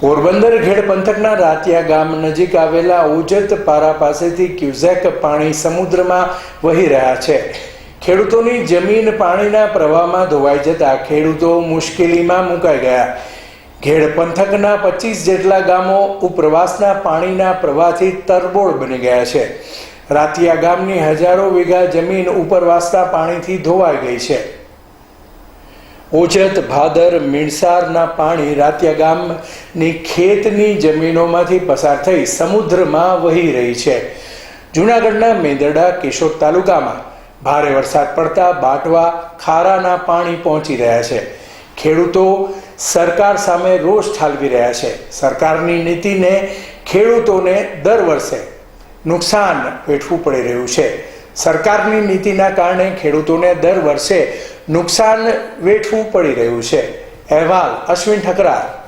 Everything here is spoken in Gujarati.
પોરબંદર ઘેડ પંથકના રાતિયા ગામ નજીક આવેલા ઉજત પારા પાસેથી ક્યુઝેક પાણી સમુદ્રમાં વહી રહ્યા છે. ખેડૂતોની જમીન પાણીના પ્રવાહમાં ધોવાઈ જતા ખેડૂતો મુશ્કેલીમાં મુકાઈ ગયા. ઘેડ પંથકના પચીસ જેટલા ગામો ઉપરવાસના પાણીના પ્રવાહથી તરબોળ બની ગયા છે. રાતિયા ગામની હજારો વીઘા જમીન ઉપરવાસના પાણીથી ધોવાઈ ગઈ છે. ઓજત ભાદર મીણસારના પાણી રાતિયા ગામની ખેતની જમીનોમાંથી પસાર થઈ સમુદ્રમાં વહી રહી છે. જૂનાગઢના મેંદરડા કેશોદ તાલુકામાં ભારે વરસાદ પડતા બાટવા ખારાના પાણી પહોંચી રહ્યા છે. ખેડૂતો સરકાર સામે રોષ ઠાલવી રહ્યા છે. સરકારની નીતિને ખેડૂતોને દર વર્ષે નુકસાન વેઠવું પડી રહ્યું છે. સરકારની નીતિના કારણે ખેડૂતોને દર વર્ષે નુકસાન વેઠવું પડી રહ્યું છે. અહેવાલ અશ્વિન ઠકરાર.